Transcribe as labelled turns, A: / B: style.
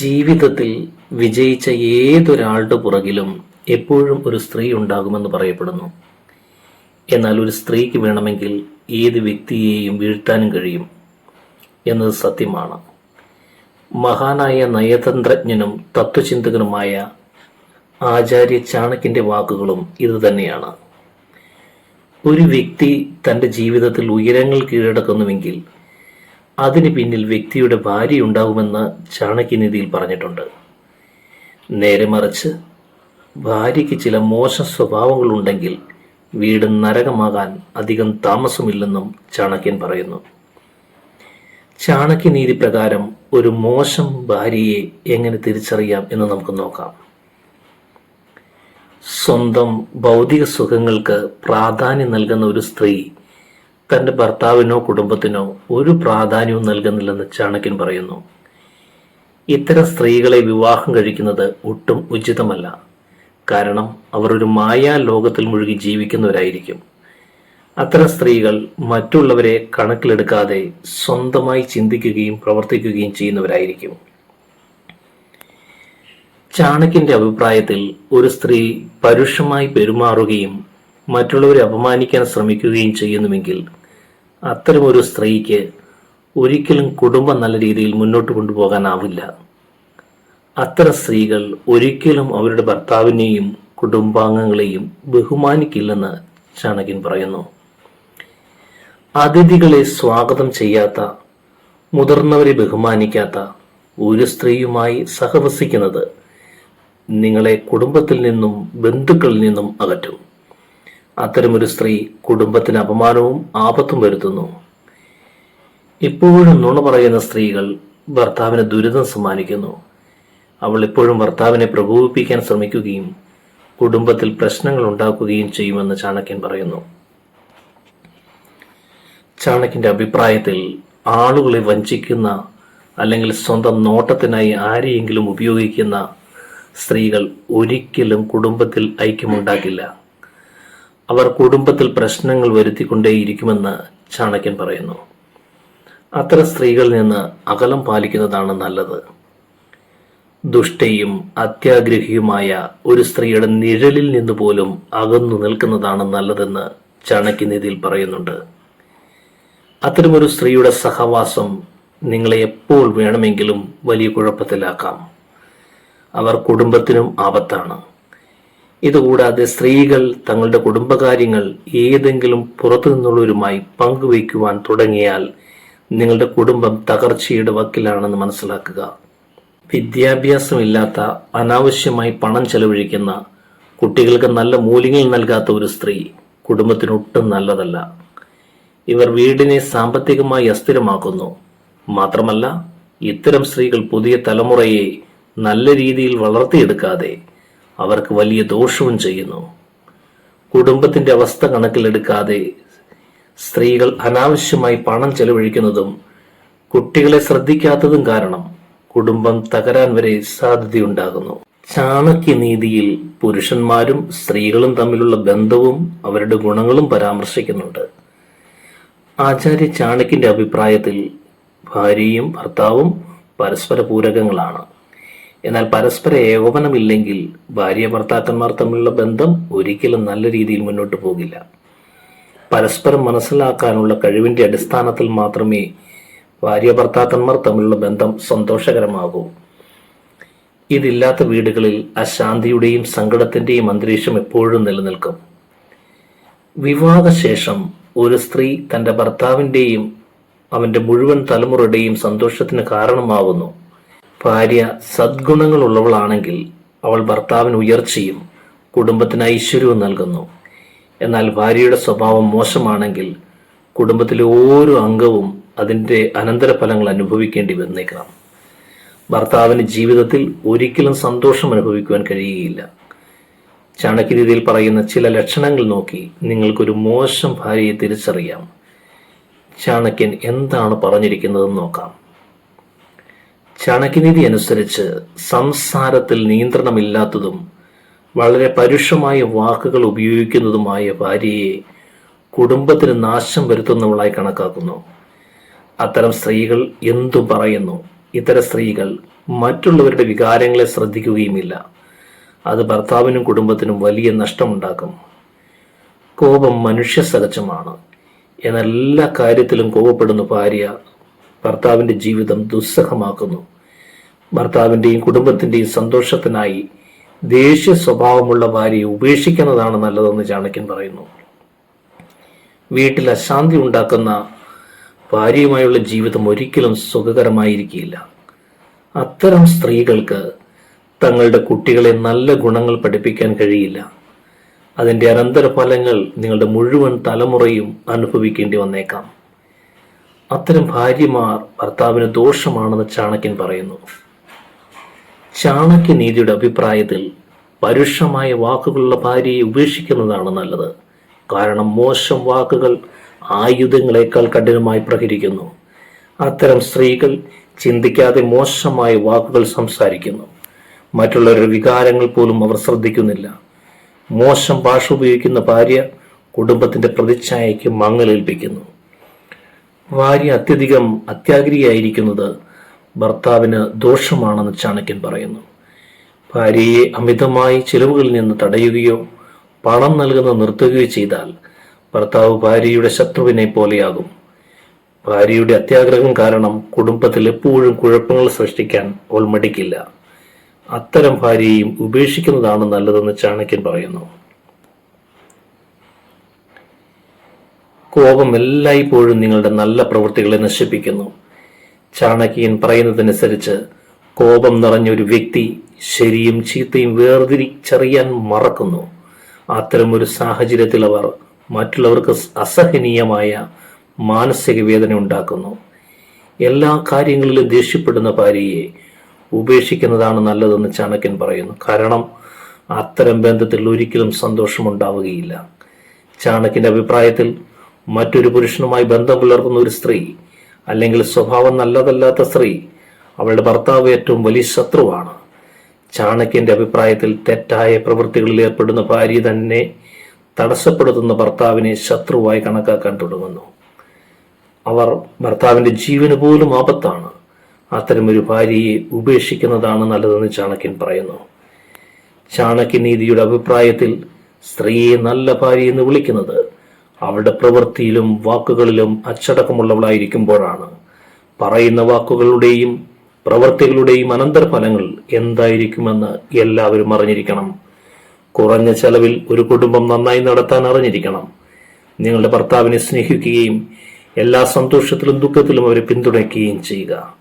A: ജീവിതത്തിൽ വിജയിച്ച ഏതൊരാളുടെ പുറകിലും എപ്പോഴും ഒരു സ്ത്രീ ഉണ്ടാകുമെന്ന് പറയപ്പെടുന്നു. എന്നാൽ ഒരു സ്ത്രീക്ക് വേണമെങ്കിൽ ഏത് വ്യക്തിയെയും വീഴ്ത്താനും കഴിയും എന്നത് സത്യമാണ്. മഹാനായ നയതന്ത്രജ്ഞനും തത്വചിന്തകനുമായ ആചാര്യ ചാണക്യന്റെ വാക്കുകളും ഇതുതന്നെയാണ് ഒരു വ്യക്തി തന്റെ ജീവിതത്തിൽ ഉയരങ്ങൾ കീഴടക്കുന്നുവെങ്കിൽ അതിന് പിന്നിൽ വ്യക്തിയുടെ ഭാര്യ ഉണ്ടാകുമെന്ന് ചാണക്യനിധിയിൽ പറഞ്ഞിട്ടുണ്ട്. നേരെ മറിച്ച് ഭാര്യയ്ക്ക് ചില മോശം സ്വഭാവങ്ങളുണ്ടെങ്കിൽ വീട് നരകമാകാൻ അധികം താമസമില്ലെന്നും ചാണക്യൻ പറയുന്നു. ചാണക്യനീതി പ്രകാരം ഒരു മോശം ഭാര്യയെ എങ്ങനെ തിരിച്ചറിയാം എന്ന് നമുക്ക് നോക്കാം. സ്വന്തം ഭൗതിക സുഖങ്ങൾക്ക് പ്രാധാന്യം നൽകുന്ന ഒരു സ്ത്രീ തന്റെ ഭർത്താവിനോ കുടുംബത്തിനോ ഒരു പ്രാധാന്യവും നൽകുന്നില്ലെന്ന് ചാണക്യൻ പറയുന്നു. ഇത്തരം സ്ത്രീകളെ വിവാഹം കഴിക്കുന്നത് ഒട്ടും ഉചിതമല്ല. കാരണം അവർ ഒരു മായാ ലോകത്തിൽ മുഴുകി ജീവിക്കുന്നവരായിരിക്കും. അത്തരം സ്ത്രീകൾ മറ്റുള്ളവരെ കണക്കിലെടുക്കാതെ സ്വന്തമായി ചിന്തിക്കുകയും പ്രവർത്തിക്കുകയും ചെയ്യുന്നവരായിരിക്കും. ചാണക്യന്റെ അഭിപ്രായത്തിൽ ഒരു സ്ത്രീ പരുഷമായി പെരുമാറുകയും മറ്റുള്ളവരെ അപമാനിക്കാൻ ശ്രമിക്കുകയും ചെയ്യുന്നുവെങ്കിൽ അത്തരമൊരു സ്ത്രീക്ക് ഒരിക്കലും കുടുംബം നല്ല രീതിയിൽ മുന്നോട്ട് കൊണ്ടുപോകാനാവില്ല. അത്തരം സ്ത്രീകൾ ഒരിക്കലും അവരുടെ ഭർത്താവിനെയും കുടുംബാംഗങ്ങളെയും ബഹുമാനിക്കില്ലെന്ന് ചാണകൻ പറയുന്നു. അതിഥികളെ സ്വാഗതം ചെയ്യാത്ത മുതിർന്നവരെ ബഹുമാനിക്കാത്ത ഒരു സ്ത്രീയുമായി സഹവസിക്കുന്നത് നിങ്ങളെ കുടുംബത്തിൽ നിന്നും ബന്ധുക്കളിൽ നിന്നും അകറ്റും. അത്തരമൊരു സ്ത്രീ കുടുംബത്തിന് അപമാനവും ആപത്തും വരുത്തുന്നു. ഇപ്പോഴും നുണ പറയുന്ന സ്ത്രീകൾ ഭർത്താവിന് ദുരിതം സമ്മാനിക്കുന്നു. അവൾ ഇപ്പോഴും ഭർത്താവിനെ പ്രകോപിപ്പിക്കാൻ ശ്രമിക്കുകയും കുടുംബത്തിൽ പ്രശ്നങ്ങൾ ഉണ്ടാക്കുകയും ചെയ്യുമെന്ന് ചാണക്യൻ പറയുന്നു. ചാണക്യന്റെ അഭിപ്രായത്തിൽ ആളുകളെ വഞ്ചിക്കുന്ന അല്ലെങ്കിൽ സ്വന്തം നോട്ടത്തിനായി ആരെയെങ്കിലും ഉപയോഗിക്കുന്ന സ്ത്രീകൾ ഒരിക്കലും കുടുംബത്തിൽ ഐക്യമുണ്ടാക്കില്ല. അവർ കുടുംബത്തിൽ പ്രശ്നങ്ങൾ വരുത്തിക്കൊണ്ടേയിരിക്കുമെന്ന് ചാണക്യൻ പറയുന്നു. അത്തരം സ്ത്രീകളിൽ നിന്ന് അകലം പാലിക്കുന്നതാണ് നല്ലത്. ദുഷ്ടയും അത്യാഗ്രഹിയുമായ ഒരു സ്ത്രീയുടെ നിഴലിൽ നിന്ന് പോലും അകന്നു നിൽക്കുന്നതാണ് നല്ലതെന്ന് ചാണക്യനിധിയിൽ പറയുന്നുണ്ട്. അത്തരമൊരു സ്ത്രീയുടെ സഹവാസം നിങ്ങളെ എപ്പോൾ വേണമെങ്കിലും വലിയ കുഴപ്പത്തിലാക്കാം. അവർ കുടുംബത്തിനും ആപത്താണ്. ഇതുകൂടാതെ സ്ത്രീകൾ തങ്ങളുടെ കുടുംബകാര്യങ്ങൾ ഏതെങ്കിലും പുറത്തു നിന്നുള്ളവരുമായി പങ്കുവയ്ക്കുവാൻ തുടങ്ങിയാൽ നിങ്ങളുടെ കുടുംബം തകർച്ചയുടെ വക്കിലാണെന്ന് മനസ്സിലാക്കുക. വിദ്യാഭ്യാസമില്ലാത്ത അനാവശ്യമായി പണം ചെലവഴിക്കുന്ന കുട്ടികൾക്ക് നല്ല മൂല്യങ്ങൾ നൽകാത്ത ഒരു സ്ത്രീ കുടുംബത്തിനൊട്ടും നല്ലതല്ല. ഇവർ വീടിനെ സാമ്പത്തികമായി അസ്ഥിരമാക്കുന്നു. മാത്രമല്ല ഇത്തരം സ്ത്രീകൾ പുതിയ തലമുറയെ നല്ല രീതിയിൽ വളർത്തിയെടുക്കാതെ അവർക്ക് വലിയ ദോഷവും ചെയ്യുന്നു. കുടുംബത്തിന്റെ അവസ്ഥ കണക്കിലെടുക്കാതെ സ്ത്രീകൾ അനാവശ്യമായി പണം ചെലവഴിക്കുന്നതും കുട്ടികളെ ശ്രദ്ധിക്കാത്തതും കാരണം കുടുംബം തകരാൻ വരെ സാധ്യതയുണ്ടാകുന്നു. ചാണക്യനീതിയിൽ പുരുഷന്മാരും സ്ത്രീകളും തമ്മിലുള്ള ബന്ധവും അവരുടെ ഗുണങ്ങളും പരാമർശിക്കുന്നുണ്ട്. ആചാര്യ ചാണക്യന്റെ അഭിപ്രായത്തിൽ ഭാര്യയും ഭർത്താവും പരസ്പര പൂരകങ്ങളാണ്. എന്നാൽ പരസ്പര ഏകോപനമില്ലെങ്കിൽ ഭാര്യ ഭർത്താക്കന്മാർ തമ്മിലുള്ള ബന്ധം ഒരിക്കലും നല്ല രീതിയിൽ മുന്നോട്ട് പോകില്ല. പരസ്പരം മനസ്സിലാക്കാനുള്ള കഴിവിന്റെ അടിസ്ഥാനത്തിൽ മാത്രമേ ഭാര്യ ഭർത്താക്കന്മാർ തമ്മിലുള്ള ബന്ധം സന്തോഷകരമാകൂ. ഇതില്ലാത്ത വീടുകളിൽ അശാന്തിയുടെയും സങ്കടത്തിന്റെയും അന്തരീക്ഷം എപ്പോഴും നിലനിൽക്കും. വിവാഹശേഷം ഒരു സ്ത്രീ തന്റെ ഭർത്താവിന്റെയും അവന്റെ മുഴുവൻ തലമുറയുടെയും സന്തോഷത്തിന് കാരണമാകുന്നു ഭാര്യ സദ്ഗുണങ്ങളുള്ളവളാണെങ്കിൽ അവൾ ഭർത്താവിന് ഉയർച്ചയും കുടുംബത്തിന് ഐശ്വര്യവും നൽകുന്നു. എന്നാൽ ഭാര്യയുടെ സ്വഭാവം മോശമാണെങ്കിൽ കുടുംബത്തിലെ ഓരോ അംഗവും അതിന്റെ അനന്തരഫലങ്ങൾ അനുഭവിക്കേണ്ടി വന്നേക്കാം. ഭർത്താവിന് ജീവിതത്തിൽ ഒരിക്കലും സന്തോഷം അനുഭവിക്കുവാൻ കഴിയുകയില്ല. ചാണക്യരീതിയിൽ പറയുന്ന ചില ലക്ഷണങ്ങൾ നോക്കി നിങ്ങൾക്കൊരു മോശം ഭാര്യയെ തിരിച്ചറിയാം. ചാണക്യൻ എന്താണ് പറഞ്ഞിരിക്കുന്നതെന്ന് നോക്കാം. ചാണക്യനീതി അനുസരിച്ച് സംസാരത്തിൽ നിയന്ത്രണമില്ലാത്തതും വളരെ പരുഷമായ വാക്കുകൾ ഉപയോഗിക്കുന്നതുമായ ഭാര്യയെ കുടുംബത്തിന് നാശം വരുത്തുന്നവളായി കണക്കാക്കുന്നു. അത്തരം സ്ത്രീകൾ എന്തു പറയുന്നു? ഇത്തരം സ്ത്രീകൾ മറ്റുള്ളവരുടെ വികാരങ്ങളെ ശ്രദ്ധിക്കുകയുമില്ല. അത് ഭർത്താവിനും കുടുംബത്തിനും വലിയ നഷ്ടമുണ്ടാക്കും. കോപം മനുഷ്യ സഹജമാണ്. എന്നാൽ എല്ലാ കാര്യത്തിലും കോപപ്പെടുന്ന ഭാര്യ ഭർത്താവിന്റെ ജീവിതം ദുസ്സഹമാക്കുന്നു. ഭർത്താവിന്റെയും കുടുംബത്തിന്റെയും സന്തോഷത്തിനായി ദേഷ്യ സ്വഭാവമുള്ള ഭാര്യയെ ഉപേക്ഷിക്കുന്നതാണ് നല്ലതെന്ന് ചാണക്യൻ പറയുന്നു. വീട്ടിൽ അശാന്തി ഉണ്ടാക്കുന്ന ഭാര്യയുമായുള്ള ജീവിതം ഒരിക്കലും സുഖകരമായിരിക്കില്ല. അത്തരം സ്ത്രീകൾക്ക് തങ്ങളുടെ കുട്ടികളെ നല്ല ഗുണങ്ങൾ പഠിപ്പിക്കാൻ കഴിയില്ല. അതിന്റെ അനന്തരഫലങ്ങൾ നിങ്ങളുടെ മുഴുവൻ തലമുറയും അനുഭവിക്കേണ്ടി വന്നേക്കാം. അത്തരം ഭാര്യമാർ ഭർത്താവിന് ദോഷമാണെന്ന് ചാണക്യൻ പറയുന്നു. ചാണക്യനീതിയുടെ അഭിപ്രായത്തിൽ പരുഷമായ വാക്കുകളുള്ള ഭാര്യയെ ഉപേക്ഷിക്കുന്നതാണ് നല്ലത്. കാരണം മോശം വാക്കുകൾ ആയുധങ്ങളെക്കാൾ കഠിനമായി പ്രഹരിക്കുന്നു. അത്തരം സ്ത്രീകൾ ചിന്തിക്കാതെ മോശമായ വാക്കുകൾ സംസാരിക്കുന്നു. മറ്റുള്ളവരുടെ വികാരങ്ങൾ പോലും അവർ ശ്രദ്ധിക്കുന്നില്ല. മോശം ഭാഷ ഉപയോഗിക്കുന്ന ഭാര്യ കുടുംബത്തിന്റെ പ്രതിച്ഛായയ്ക്ക് മങ്ങലേൽപ്പിക്കുന്നു. ഭാര്യ അത്യധികം അത്യാഗ്രഹിയായിരിക്കുന്നത് ഭർത്താവിന് ദോഷമാണെന്ന് ചാണക്യൻ പറയുന്നു. ഭാര്യയെ അമിതമായി ചിലവുകളിൽ നിന്ന് തടയുകയോ പണം നൽകുന്ന നിർത്തുകയോ ചെയ്താൽ ഭർത്താവ് ഭാര്യയുടെ ശത്രുവിനെ പോലെയാകും. ഭാര്യയുടെ അത്യാഗ്രഹം കാരണം കുടുംബത്തിൽ എപ്പോഴും കുഴപ്പങ്ങൾ സൃഷ്ടിക്കാൻ ഓൾമടിക്കില്ല. മടിക്കില്ല അത്തരം ഭാര്യയെയും ഉപേക്ഷിക്കുന്നതാണ് നല്ലതെന്ന് ചാണക്യൻ പറയുന്നു. കോപം എല്ലായ്പ്പോഴും നിങ്ങളുടെ നല്ല പ്രവൃത്തികളെ നശിപ്പിക്കുന്നു. ചാണക്യൻ പറയുന്നതനുസരിച്ച് കോപം നിറഞ്ഞ ഒരു വ്യക്തി ശരിയും ചീത്തയും വേർതിരിച്ചറിയാൻ മറക്കുന്നു. അത്തരമൊരു സാഹചര്യത്തിൽ അവർ മറ്റുള്ളവർക്ക് അസഹനീയമായ മാനസിക വേദന ഉണ്ടാക്കുന്നു. എല്ലാ കാര്യങ്ങളിലും ദേഷ്യപ്പെടുന്ന ഭാര്യയെ ഉപേക്ഷിക്കുന്നതാണ് നല്ലതെന്ന് ചാണക്യൻ പറയുന്നു. കാരണം അത്തരം ബന്ധത്തിൽ ഒരിക്കലും സന്തോഷമുണ്ടാവുകയില്ല. ചാണക്യന്റെ അഭിപ്രായത്തിൽ മറ്റൊരു പുരുഷനുമായി ബന്ധം പുലർത്തുന്ന ഒരു സ്ത്രീ അല്ലെങ്കിൽ സ്വഭാവം നല്ലതല്ലാത്ത സ്ത്രീ അവളുടെ ഭർത്താവ് ഏറ്റവും വലിയ ശത്രുവാണ്. ചാണക്യന്റെ അഭിപ്രായത്തിൽ തെറ്റായ പ്രവൃത്തികളിൽ ഏർപ്പെടുന്ന ഭാര്യ തന്നെ തടസ്സപ്പെടുത്തുന്ന ഭർത്താവിനെ ശത്രുവായി കണക്കാക്കാൻ തുടങ്ങുന്നു. അവർ ഭർത്താവിന്റെ ജീവന് പോലും ആപത്താണ്. അത്തരമൊരു ഭാര്യയെ ഉപേക്ഷിക്കുന്നതാണ് നല്ലതെന്ന് ചാണക്യൻ പറയുന്നു. ചാണക്യനീതിയുടെ അഭിപ്രായത്തിൽ സ്ത്രീയെ നല്ല ഭാര്യ എന്ന് വിളിക്കുന്നത് അവളുടെ പ്രവൃത്തിയിലും വാക്കുകളിലും അച്ചടക്കമുള്ളവളായിരിക്കുമ്പോഴാണ് പറയുന്ന വാക്കുകളുടെയും പ്രവൃത്തികളുടെയും അനന്തരഫലങ്ങൾ എന്തായിരിക്കുമെന്ന് എല്ലാവരും അറിഞ്ഞിരിക്കണം. കുറഞ്ഞ ചെലവിൽ ഒരു കുടുംബം നന്നായി നടത്താൻ അറിഞ്ഞിരിക്കണം. നിങ്ങളുടെ ഭർത്താവിനെ സ്നേഹിക്കുകയും എല്ലാ സന്തോഷത്തിലും ദുഃഖത്തിലും അവരെ പിന്തുണയ്ക്കുകയും ചെയ്യുക.